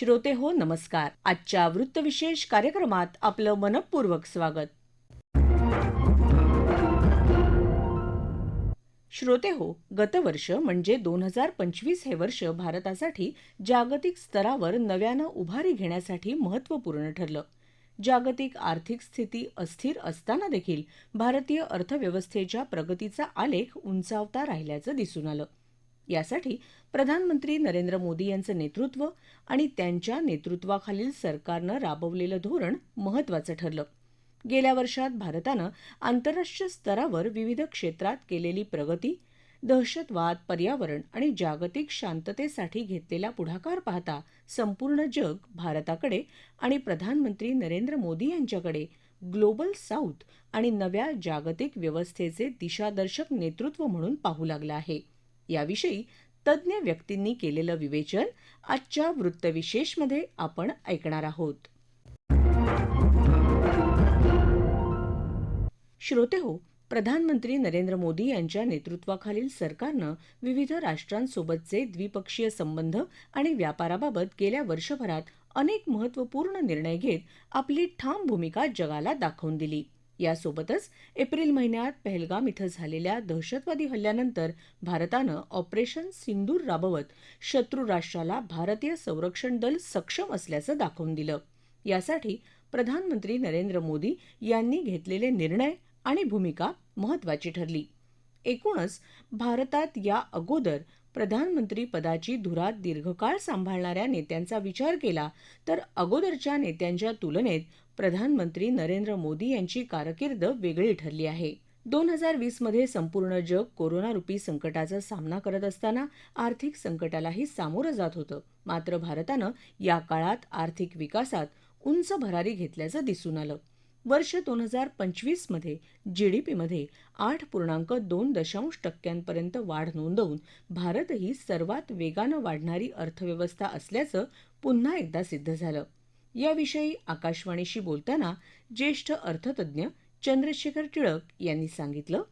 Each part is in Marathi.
श्रोते हो नमस्कार. आजच्या वृत्तविशेष कार्यक्रमात आपलं मनपूर्वक स्वागत. श्रोते हो गतवर्ष म्हणजे दोन हजार पंचवीस हे वर्ष भारतासाठी जागतिक स्तरावर नव्यानं उभारी घेण्यासाठी महत्त्वपूर्ण ठरलं. जागतिक आर्थिक स्थिती अस्थिर असताना देखील भारतीय अर्थव्यवस्थेच्या प्रगतीचा आलेख उंचावता राहिल्याचं दिसून आलं. यासाठी प्रधानमंत्री नरेंद्र मोदी यांचं नेतृत्व आणि त्यांच्या नेतृत्वाखालील सरकारनं राबवलेलं धोरण महत्त्वाचं ठरलं. गेल्या वर्षात भारतानं आंतरराष्ट्रीय स्तरावर विविध क्षेत्रात केलेली प्रगती दहशतवाद पर्यावरण आणि जागतिक शांततेसाठी घेतलेला पुढाकार पाहता संपूर्ण जग भारताकडे आणि प्रधानमंत्री नरेंद्र मोदी यांच्याकडे ग्लोबल साऊथ आणि नव्या जागतिक व्यवस्थेचे दिशादर्शक नेतृत्व म्हणून पाहू लागलं आहे. याविषयी तज्ज्ञ व्यक्तींनी केलेलं विवेचन आजच्या वृत्तविशेषमध्ये आपण ऐकणार आहोत. श्रोते हो प्रधानमंत्री नरेंद्र मोदी यांच्या नेतृत्वाखालील सरकारनं विविध राष्ट्रांसोबतचे द्विपक्षीय संबंध आणि व्यापाराबाबत गेल्या वर्षभरात अनेक महत्त्वपूर्ण निर्णय घेत आपली ठाम भूमिका जगाला दाखवून दिली. यासोबतच एप्रिल महिन्यात पहलगाम इथं झालेल्या दहशतवादी हल्ल्यानंतर भारतानं ऑपरेशन सिंदूर राबवत शत्रू राष्ट्राला भारतीय संरक्षण दल सक्षम असल्याचं दाखवून दिलं. यासाठी प्रधानमंत्री नरेंद्र मोदी यांनी घेतलेले निर्णय आणि भूमिका महत्वाची ठरली. एकूणच भारतात या अगोदर प्रधानमंत्री पदाची धुरा दीर्घकाळ सांभाळणाऱ्या नेत्यांचा विचार केला तर अगोदरच्या नेत्यांच्या तुलनेत प्रधानमंत्री नरेंद्र मोदी यांची कारकीर्द वेगळी ठरली आहे. दोन हजार वीसमध्ये संपूर्ण जग कोरोनारुपी संकटाचा सामना करत असताना आर्थिक संकटालाही सामोरं जात होतं. मात्र भारतानं या काळात आर्थिक विकासात उंच भरारी घेतल्याचं दिसून आलं. वर्ष दोन हजार पंचवीसमध्ये जी डी पीमध्ये आठ पूर्णांक दोन दशांश टक्क्यांपर्यंत वाढ नोंदवून भारतही सर्वात वेगानं वाढणारी अर्थव्यवस्था असल्याचं पुन्हा एकदा सिद्ध झालं. याविषयी आकाशवाणीशी बोलताना ज्येष्ठ अर्थतज्ञ चंद्रशेखर टिळक यांनी सांगितलं.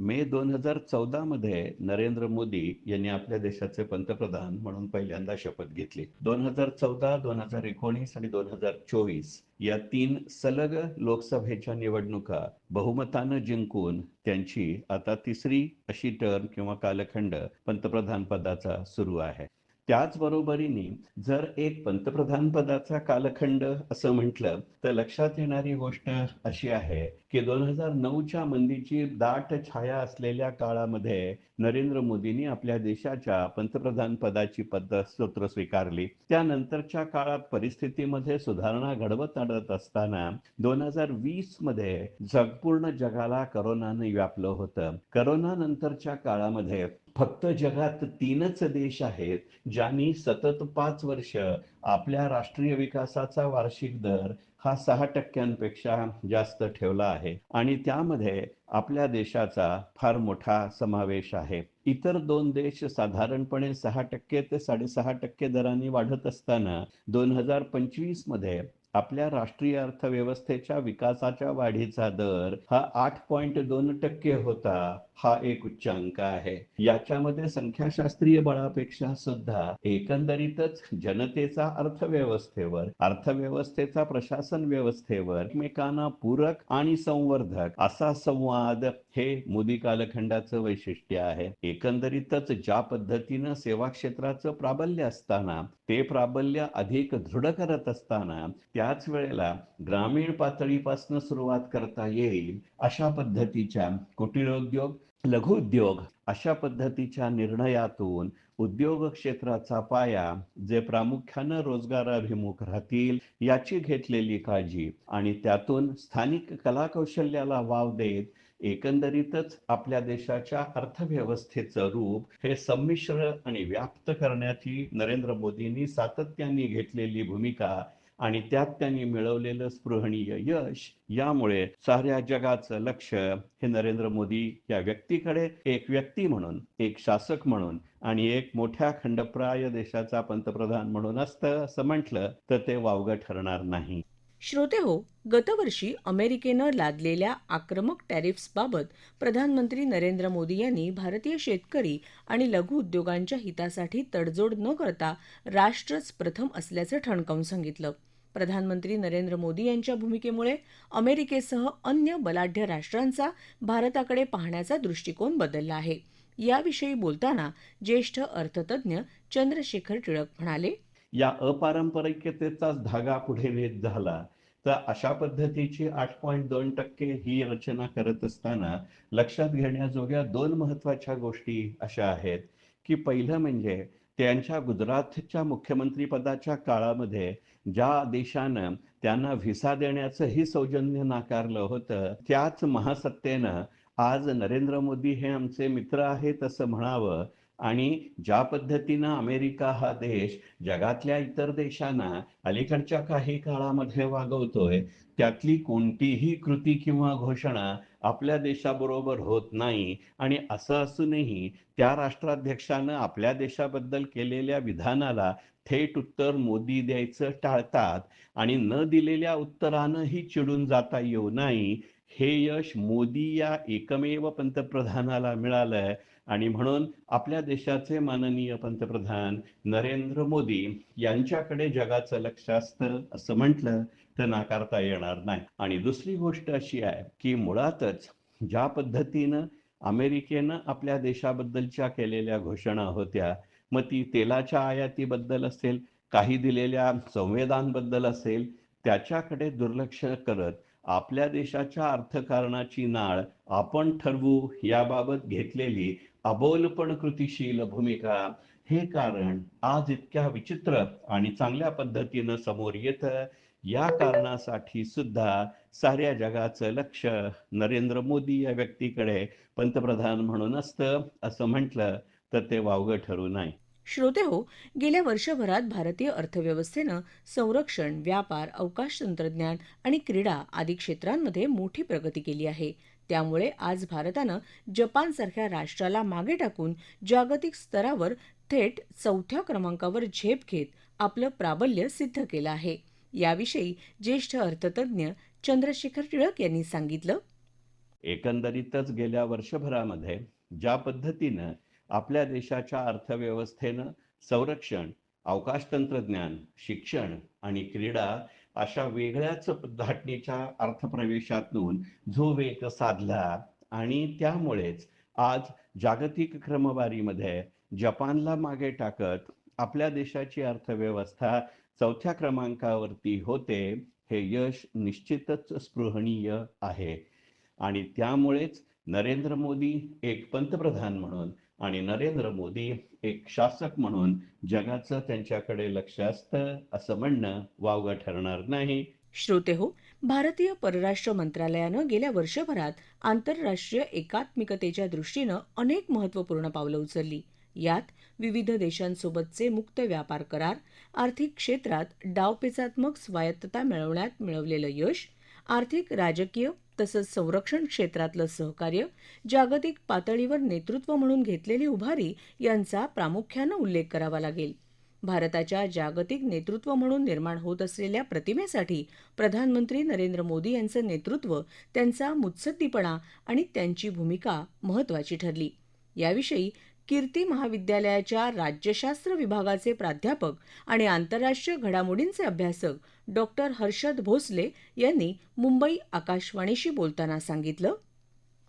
मे दोन हजार चौदा मध्ये नरेंद्र मोदी यांनी आपल्या देशाचे पंतप्रधान म्हणून पहिल्यांदा शपथ घेतली. दोन हजार चौदा दोन हजार एकोणीस आणि दोन हजार चोवीस या तीन सलग लोकसभेच्या निवडणुका बहुमतानं जिंकून त्यांची आता तिसरी अशी टर्म किंवा कालखंड पंतप्रधान पदाचा सुरू आहे. त्याचबरोबरीने जर एक पंतप्रधान पदाचा कालखंड असं म्हटलं तर लक्षात येणारी गोष्ट अशी आहे की दोन हजार नऊच्या मंदीची दाट छाया असलेल्या काळामध्ये नरेंद्र मोदींनी आपल्या देशाच्या पंतप्रधान पदाची पद्धत सूत्र स्वीकारली. त्यानंतरच्या काळात परिस्थितीमध्ये सुधारणा घडवत आणत असताना दोन हजार वीसमध्ये जगपूर्ण जगाला करोनाने व्यापलं होतं. करोना नंतरच्या काळामध्ये फक्त जगात तीनच देश आहेत ज्यांनी सतत पाच वर्ष आपल्या राष्ट्रीय विकासाचा वार्षिक दर हा सहा टक्क्यांपेक्षा जास्त ठेवला आहे. आणि त्यामध्ये आपल्या देशाचा फार मोठा समावेश आहे. इतर दोन देश साधारणपणे सहा टक्के ते साडेसहा टक्के दराने वाढत असताना दोन हजार पंचवीसमध्ये आपल्या राष्ट्रीय अर्थव्यवस्थेच्या विकासाच्या वाढीचा दर हा आठ पॉइंट दोन टक्के होता. हा एक उच्चांक आहे. याच्यामध्ये संख्याशास्त्रीय बळापेक्षा सुद्धा एकंदरीतच जनतेचा अर्थव्यवस्थेवर अर्थव्यवस्थेचा प्रशासन व्यवस्थेवर एकमेकांना पूरक आणि संवर्धक असा संवाद हे मोदी कालखंडाचं वैशिष्ट्य आहे. एकंदरीतच ज्या पद्धतीनं सेवा क्षेत्राचं प्राबल्य असताना ते प्राबल्य अधिक दृढ करत असताना त्या त्याच वेळेला ग्रामीण पातळीपासून सुरुवात करता येईल अशा पद्धतीच्या कुटीरोद्योग लघुउद्योग अशा पद्धतीच्या निर्णयातून उद्योग क्षेत्राचा पाया जे प्रामुख्यानं रोजगाराभिमुख राहतील याची घेतलेली काळजी आणि त्यातून स्थानिक कलाकौशल्याला वाव देत एकंदरीतच आपल्या देशाच्या अर्थव्यवस्थेचं रूप हे संमिश्र आणि व्याप्त करण्याची नरेंद्र मोदींनी सातत्याने घेतलेली भूमिका आणि त्यात त्यांनी मिळवलेलं स्पृहणीय यश यामुळे साऱ्या जगाचं लक्ष हे नरेंद्र मोदी या व्यक्तीकडे एक व्यक्ती म्हणून एक शासक म्हणून आणि एक मोठ्या खंडप्राय देशाचा पंतप्रधान म्हणून असतं असं म्हटलं तर ते वावगं ठरणार नाही. श्रोते हो गतवर्षी अमेरिकेनं लादलेल्या आक्रमक टॅरिफ्सबाबत प्रधानमंत्री नरेंद्र मोदी यांनी भारतीय शेतकरी आणि लघु उद्योगांच्या हितासाठी तडजोड न करता राष्ट्रच प्रथम असल्याचं ठणकावून सांगितलं. प्रधानमंत्री नरेंद्र मोदी यांच्या भूमिकेमुळे अमेरिकेसह अन्य बलाढ्य राष्ट्रांचा भारताकडे पाहण्याचा दृष्टिकोन बदलला आहे. याविषयी बोलताना ज्येष्ठ अर्थतज्ञ चंद्रशेखर टिळक म्हणाले या अपारंपरिकतेचाच धागा पुढे नेत झाला तर अशा पद्धतीची आठ पॉईंट दोन टक्के ही रचना करत असताना लक्षात घेण्याजोग्या दोन महत्त्वाच्या गोष्टी अशा आहेत की पहिलं म्हणजे त्यांच्या गुजरातच्या मुख्यमंत्री पदाच्या काळामध्ये ज्या देशानं त्यांना व्हिसा देण्याचंही सौजन्य नाकारलं होतं त्याच महासत्तेनं आज नरेंद्र मोदी हे आमचे मित्र आहेत असं म्हणावं आणि ज्या पद्धतीनं अमेरिका हा देश जगातल्या इतर देशांना अलीकडच्या काही काळामध्ये वागवतोय त्यातली कोणतीही कृती किंवा घोषणा आपल्या देशाबरोबर होत नाही. आणि असं असूनही त्या राष्ट्राध्यक्षानं आपल्या देशाबद्दल केलेल्या विधानाला थेट उत्तर मोदी द्यायचं टाळतात आणि न दिलेल्या उत्तरानंही चिडून जाता येऊ नाही. हे यश मोदी या एकमेव पंतप्रधानाला मिळालंय. आणि म्हणून आपल्या देशाचे माननीय पंतप्रधान नरेंद्र मोदी यांच्याकडे जगाचं लक्ष असतं असं म्हटलं तर नाकारता येणार नाही. आणि दुसरी गोष्ट अशी आहे की मुळातच ज्या पद्धतीनं अमेरिकेनं आपल्या देशाबद्दलच्या केलेल्या घोषणा होत्या मग ती तेलाच्या आयातीबद्दल असेल काही दिलेल्या संवेदांबद्दल असेल त्याच्याकडे दुर्लक्ष करत आपल्या देशाच्या अर्थकारणाची नाळ आपण ठरवू याबाबत घेतलेली अबोल पण कृतिशील भूमिका. हे कारण आज इतक्या विचित्र आणि चांगल्या पद्धतीनं समोर येतं. या कारणासाठी सुद्धा साऱ्या जगाचं लक्ष नरेंद्र मोदी या व्यक्तीकडे पंतप्रधान म्हणून असतं असं म्हटलं तर ते वावगं ठरू नाही. श्रोते हो गेल्या वर्षभरात भारतीय अर्थव्यवस्थेनं संरक्षण व्यापार अवकाश तंत्रज्ञान आणि क्रीडा आदी क्षेत्रांमध्ये मोठी प्रगती केली आहे. त्यामुळे आज भारतानं जपानसारख्या राष्ट्राला मागे टाकून जागतिक स्तरावर थेट चौथ्या क्रमांकावर झेप घेत आपलं प्राबल्य सिद्ध केलं आहे. याविषयी ज्येष्ठ अर्थतज्ञ चंद्रशेखर टिळक यांनी सांगितलं. एकंदरीतच गेल्या वर्षभरामध्ये ज्या पद्धतीनं आपल्या देशाच्या अर्थव्यवस्थेनं संरक्षण अवकाश तंत्रज्ञान शिक्षण आणि क्रीडा अशा वेगळ्याच धाटणीच्या अर्थप्रवेशातून जो वेग साधला आणि त्यामुळेच आज जागतिक क्रमवारीमध्ये जपानला मागे टाकत आपल्या देशाची अर्थव्यवस्था चौथ्या क्रमांकावरती होते हे यश निश्चितच स्पृहणीय आहे. आणि त्यामुळेच नरेंद्र मोदी एक पंतप्रधान म्हणून आणि नरेंद्र मोदी एक शासक म्हणून जगाचं त्यांच्याकडे लक्ष असतं असं म्हणणं वावगं ठरणार नाही. श्रोते हो भारतीय परराष्ट्र मंत्रालयानं गेल्या वर्षभरात आंतरराष्ट्रीय एकात्मिकतेच्या दृष्टीनं अनेक महत्त्वपूर्ण पावलं उचलली. यात विविध देशांसोबतचे मुक्त व्यापार करार आर्थिक क्षेत्रात डावपेचात्मक स्वायत्तता मिळवण्यात मिळवलेलं यश आर्थिक राजकीय तसंच संरक्षण क्षेत्रातलं सहकार्य जागतिक पातळीवर नेतृत्व म्हणून घेतलेली उभारी यांचा प्रामुख्यानं उल्लेख करावा लागेल. भारताच्या जागतिक नेतृत्व म्हणून निर्माण होत असलेल्या प्रतिमेसाठी प्रधानमंत्री नरेंद्र मोदी यांचं नेतृत्व त्यांचा मुत्सद्दीपणा आणि त्यांची भूमिका महत्वाची ठरली. याविषयी कीर्ती महाविद्यालयाच्या राज्यशास्त्र विभागाचे प्राध्यापक आणि आंतरराष्ट्रीय घडामोडींचे अभ्यासक डॉक्टर हर्षद भोसले यांनी मुंबई आकाशवाणीशी बोलताना सांगितलं.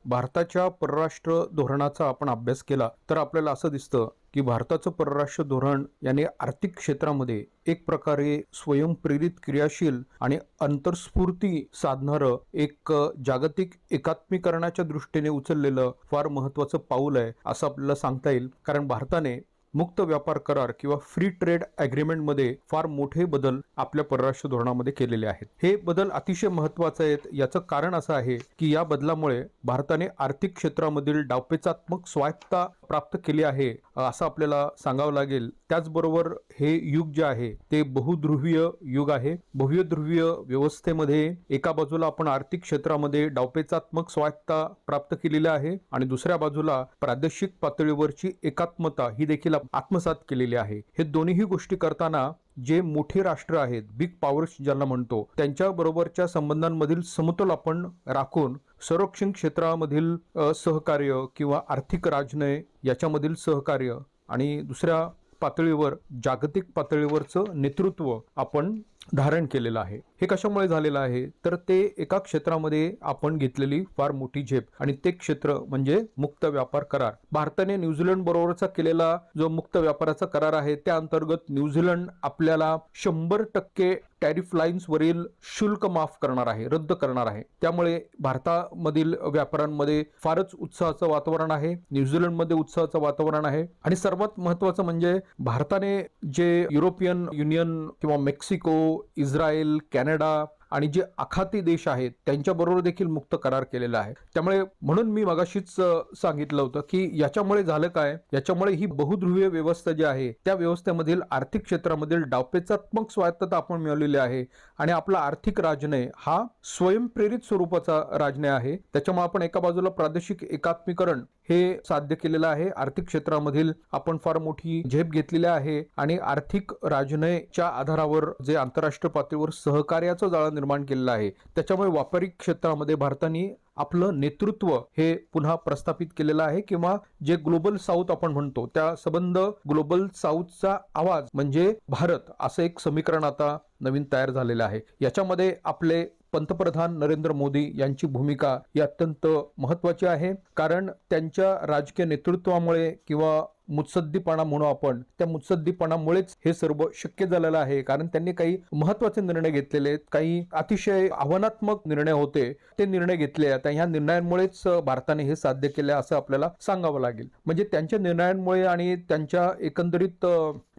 भारताच्या परराष्ट्र धोरणाचा आपण अभ्यास केला तर आपल्याला असं दिसतं की भारताचं परराष्ट्र धोरण याने आर्थिक क्षेत्रामध्ये एक प्रकारे स्वयंप्रेरित क्रियाशील आणि अंतर्स्फूर्ती साधणारं एक जागतिक एकात्मीकरणाच्या दृष्टीने उचललेलं फार महत्वाचं पाऊल आहे असं आपल्याला सांगता येईल. कारण भारताने मुक्त व्यापार करार किंवा फ्री ट्रेड ॲग्रीमेंटमध्ये फार मोठे बदल आपल्या परराष्ट्र धोरणामध्ये केलेले आहेत. हे बदल अतिशय महत्त्वाचे आहेत. याचं कारण असं आहे की या बदलामुळे भारताने आर्थिक क्षेत्रामधील डावपेचात्मक स्वायत्ता प्राप्त केली आहे. असं आपल्याला सांगावं लागेल. त्याचबरोबर हे युग जे आहे ते बहुध्रुवीय युग आहे. भव्यध्रुवीय व्यवस्थेमध्ये एका बाजूला आपण आर्थिक क्षेत्रामध्ये डावपेचात्मक स्वायत्ता प्राप्त केलेली आहे आणि दुसऱ्या बाजूला प्रादेशिक पातळीवरची एकात्मता ही देखील आत्मसात केलेली आहे. हे दोन्हीही गोष्टी करताना जे मोठी राष्ट्र आहेत बिग पॉवर्स ज्यांना म्हणतो त्यांच्याबरोबरच्या संबंधांमधील समतोल आपण राखून संरक्षण क्षेत्रामधील सहकार्य किंवा आर्थिक राजनय याच्यामधील सहकार्य आणि दुसऱ्या पातळीवर जागतिक पातळीवरचं नेतृत्व आपण धारण केलेलं आहे. हे कशामुळे झालेलं आहे? तर ते एका क्षेत्रामध्ये आपण घेतलेली फार मोठी झेप आणि ते क्षेत्र म्हणजे मुक्त व्यापार करार. भारताने न्यूझीलंड बरोबरचा केलेला जो मुक्त व्यापाराचा करार आहे त्या अंतर्गत न्यूझीलंड आपल्याला शंभर टक्के टॅरिफ लाईन्सवरील शुल्क माफ करणार आहे रद्द करणार आहे. त्यामुळे भारतामधील व्यापाऱ्यांमध्ये फारच उत्साहाचं वातावरण आहे न्यूझीलंडमध्ये उत्साहाचं वातावरण आहे. आणि सर्वात महत्वाचं म्हणजे भारताने जे युरोपियन युनियन किंवा मेक्सिको इस्रायल कॅनडा आणि जे आखाती देश आहेत त्यांच्याबरोबर देखील मुक्त करार केलेला आहे. त्यामुळे म्हणून मी मगाशीच सांगितलं होतं की याच्यामुळे झालं काय? याच्यामुळे ही बहुध्रुवीय व्यवस्था जी आहे त्या व्यवस्थेमधील आर्थिक क्षेत्रामधील डावपेचात्मक स्वायत्तता आपण मिळवलेली आहे आणि आपला आर्थिक राजनय हा स्वयंप्रेरित स्वरूपाचा राजनय आहे. त्याच्यामुळे आपण एका बाजूला प्रादेशिक एकात्मीकरण हे साध्य केलेलं आहे. आर्थिक क्षेत्रामधील आपण फार मोठी झेप घेतलेली आहे आणि आर्थिक राजनयच्या आधारावर जे आंतरराष्ट्रीय पातळीवर सहकार्याचं जाळं निर्माण केलेला आहे. त्याच्यामुळे व्यापारी क्षेत्रामध्ये भारताने आपलं नेतृत्व हे पुन्हा प्रस्थापित केलेलं आहे किंवा जे ग्लोबल साऊथ आपण म्हणतो त्या संबंध ग्लोबल साऊथचा आवाज म्हणजे भारत असं एक समीकरण आता नवीन तयार झालेलं आहे. याच्यामध्ये आपले पंतप्रधान नरेंद्र मोदी यांची भूमिका ही अत्यंत महत्वाची आहे. कारण त्यांच्या राजकीय नेतृत्वामुळे किंवा मुत्सद्दीपणा म्हणू आपण त्या मुत्सद्दीपणामुळेच हे सर्व शक्य झालेलं आहे. कारण त्यांनी काही महत्त्वाचे निर्णय घेतलेले आहेत. काही अतिशय आव्हानात्मक निर्णय होते ते निर्णय घेतले आता ह्या निर्णयांमुळेच भारताने हे साध्य केले असं आपल्याला सांगावं लागेल. म्हणजे त्यांच्या निर्णयांमुळे आणि त्यांच्या एकंदरीत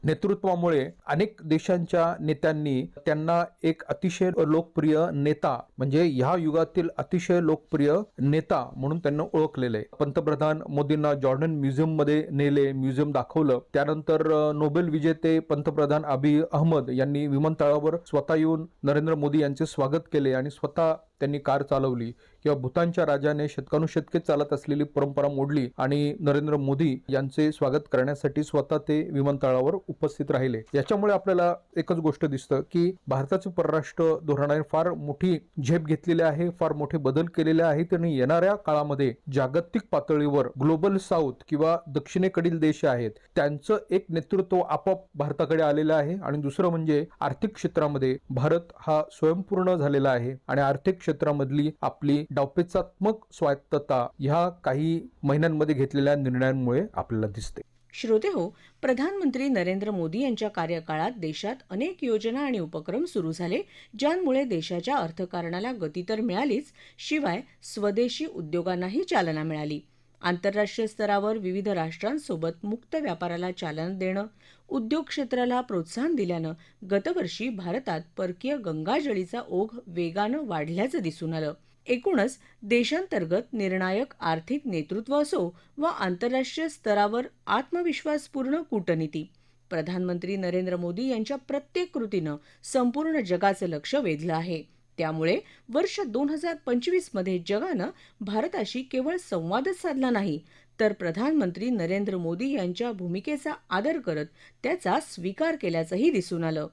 नेतृत्वामुळे अनेक देशांच्या नेत्यांनी त्यांना एक अतिशय लोकप्रिय नेता म्हणजे ह्या युगातील अतिशय लोकप्रिय नेता म्हणून त्यांना ओळखलेले. पंतप्रधान मोदींना जॉर्डन म्युझियममध्ये नेले म्युझियम दाखवलं. त्यानंतर नोबेल विजेते पंतप्रधान अबी अहमद यांनी विमानतळावर स्वतः येऊन नरेंद्र मोदी यांचे स्वागत केले आणि स्वतः त्यांनी कार चालवली. किंवा भूतानच्या राजाने शतकानुशतके चालत असलेली परंपरा मोडली आणि नरेंद्र मोदी यांचे स्वागत करण्यासाठी स्वतः ते विमानतळावर उपस्थित राहिले. याच्यामुळे आपल्याला एकच गोष्ट दिसतं की भारताचे परराष्ट्र धोरणाने फार मोठी झेप घेतलेली आहे फार मोठे बदल केलेले आहेत आणि येणाऱ्या काळामध्ये जागतिक पातळीवर ग्लोबल साऊथ किंवा दक्षिणेकडील देश आहेत त्यांचं एक नेतृत्व आपोआप भारताकडे आलेलं आहे आणि दुसरं म्हणजे आर्थिक क्षेत्रामध्ये भारत हा स्वयंपूर्ण झालेला आहे आणि आर्थिक क्षेत्रामधली आपली डावपेचात्मक स्वायत्तता ह्या काही महिन्यांमध्ये घेतलेल्या निर्णयांमुळे आपल्याला दिसते. श्रोते हो प्रधानमंत्री नरेंद्र मोदी यांच्या कार्यकाळात देशात अनेक योजना आणि उपक्रम सुरू झाले ज्यांमुळे देशाच्या अर्थकारणाला गती तर मिळालीच शिवाय स्वदेशी उद्योगांनाही चालना मिळाली. आंतरराष्ट्रीय स्तरावर विविध राष्ट्रांसोबत मुक्त व्यापाराला चालना देणं उद्योग क्षेत्राला प्रोत्साहन दिल्यानं गतवर्षी भारतात परकीय गंगाजळीचा ओघ वेगानं वाढल्याचं दिसून आलं. एकूणच देशांतर्गत निर्णायक आर्थिक नेतृत्व असो व आंतरराष्ट्रीय स्तरावर आत्मविश्वासपूर्ण कूटनीती प्रधानमंत्री नरेंद्र मोदी यांच्या प्रत्येक कृतीनं संपूर्ण जगाचं लक्ष वेधलं आहे. त्यामुळे वर्ष दोन हजार पंचवीसमध्ये जगानं भारताशी केवळ संवादच साधला नाही तर प्रधानमंत्री नरेंद्र मोदी यांच्या भूमिकेचा आदर करत त्याचा स्वीकार केल्याचंही दिसून आलं.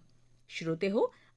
श्रोते हो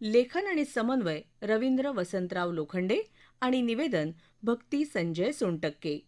लेखन आणि समन्वय रवींद्र वसंतराव लोखंडे आणि निवेदन भक्ती संजय सोनटक्के.